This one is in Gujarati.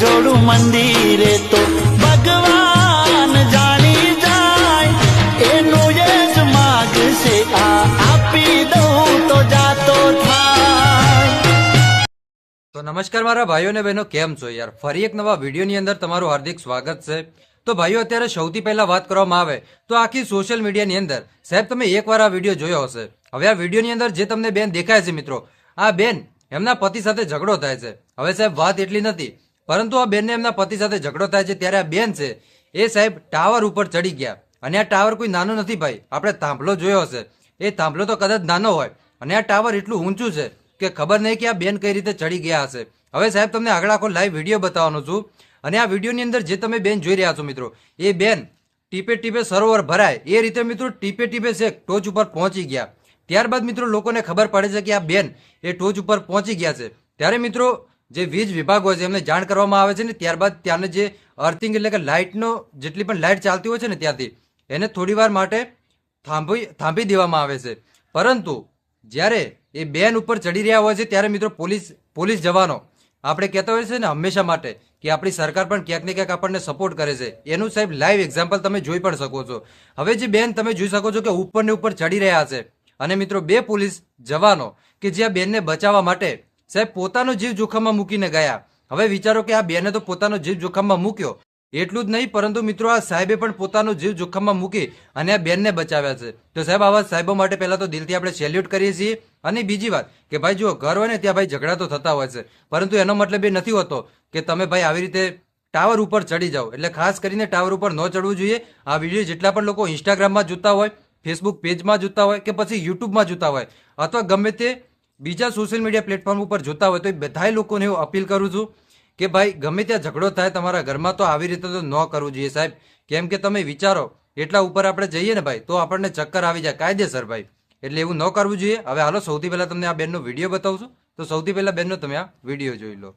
જોડું મંદિરે તો ભગવાન જાણી જાય. એનું જ માગશે, આ આપી દઉં તો જાતો તો નમસ્કાર મારા ભાઈઓ અને બહેનો, કેમ છો યાર? ફરી એક નવા વિડીયોની અંદર તમારું હાર્દિક સ્વાગત છે. તો ભાઈઓ, અત્યારે સૌથી પહેલા વાત કરવામાં આવે તો આખી સોશિયલ મીડિયાની અંદર. સાહેબ, તમે એકવાર આ વીડિયો જોયો હશે. હવે આ વિડીયોની અંદર જે તમને બેન દેખાય છે મિત્રો, આ બેન એમના પતિ સાથે ઝઘડો થાય છે. હવે સાહેબ, વાત એટલી નથી. પરંતુ આ બેનને એમના પતિ સાથે ઝઘડો થાય છે ત્યારે આ બેન છે. એ સાહેબ ટાવર ઉપર ચડી ગયા. અને આ ટાવર કોઈ નાનો નથી ભાઈ. આપણે થાંભલો જોયો હશે. એ થાંભલો તો કદાચ નાનો હોય. અને આ ટાવર એટલું ઊંચું છે કે ખબર નહીં કે આ બેન કઈ રીતે ચડી ગયા હશે. હવે સાહેબ તમને આગળ આખો લાઈવ વીડિયો બતાવવાનો છું. અને આ વિડીયોની અંદર જે તમે બેન જોઈ રહ્યા છો મિત્રો, એ બેન ટીપે ટીપે સરોવર ભરાય. એ રીતે મિત્રો ટીપે ટીપે છે, ટોચ ઉપર પહોંચી ગયા. ત્યારબાદ મિત્રો લોકોને ખબર પડે છે કે આ બેન એ ટોચ ઉપર પહોંચી ગયા છે. ત્યારે મિત્રો જે વીજ વિભાગ હોય છે, એમને જાણ કરવામાં આવે છે ને, ત્યારબાદ ત્યાંને જે અર્થિંગ એટલે કે લાઇટનો જેટલી પણ લાઇટ ચાલતી હોય છે ને ત્યાંથી, એને થોડીવાર માટે થાંભી થાંભી દેવામાં આવે છે. પરંતુ, જ્યારે એ બેન ઉપર ચડી રહ્યા હોય છે, ત્યારે મિત્રો પોલીસ પોલીસ જવાનો, આપણે કહેતા હોય છે ને હંમેશા માટે, કે આપણી સરકાર પણ ક્યાંક ને ક્યાંક આપણને સપોર્ટ કરે છે. એનું સાહેબ લાઈવ એક્ઝામ્પલ તમે જોઈ પણ શકો છો. હવે જે બેન તમે જોઈ શકો છો કે ઉપર ને ઉપર ચડી રહ્યા છે. અને મિત્રો બે પોલીસ જવાનો, કે જે આ બેનને બચાવવા માટે સાહેબ, પોતાનો જીવ જોખમમાં મૂકીને ગયા. હવે વિચારો કે આ બેને તો પોતાનો જીવ જોખમમાં મૂક્યો. એટલું જ નહીં, પરંતુ મિત્રો આ સાહેબે પણ પોતાનો જીવ જોખમમાં મૂકી અને આ બેનને બચાવ્યા છે. તો સાહેબ, આવા સાહેબો માટે પહેલા તો દિલથી આપણે સેલ્યુટ કરીએ છીએ. અને બીજી વાત કે ભાઈ જો ઘર હોય ને ત્યાં ભાઈ ઝઘડા તો થતા હોય છે. પરંતુ એનો મતલબ એ નથી હોતો કે તમે ભાઈ આવી રીતે ટાવર ઉપર ચડી જાઓ. એટલે ખાસ કરીને ટાવર ઉપર ન ચડવું જોઈએ. આ વીડિયો જેટલા પણ લોકો ઇન્સ્ટાગ્રામમાં જોતા હોય ફેસબુક પેજમાં જોતા હોય કે પછી યુટ્યુબમાં જોતા હોય, અથવા ગમે તે બીજા સોશિયલ મીડિયા પ્લેટફોર્મ ઉપર જોતા હોય તો એ બધાય લોકોને હું અપીલ કરું છું કે ભાઈ, ગમે ત્યાં ઝઘડો થાય તમારા ઘરમાં, તો આવી રીતે તો ન કરવું જોઈએ સાહેબ. કેમ કે તમે વિચારો, એટલા ઉપર આપણે જઈએ ને ભાઈ, તો આપણને ચક્કર આવી જાય. કાયદેસર ભાઈ. એટલે એવું ન કરવું જોઈએ. હવે હાલો, સૌથી પહેલાં તમને આ બેનનો વીડિયો બતાવું છું. તો સૌથી પહેલાં બેનનો તમે આ વીડિયો જોઈ લો.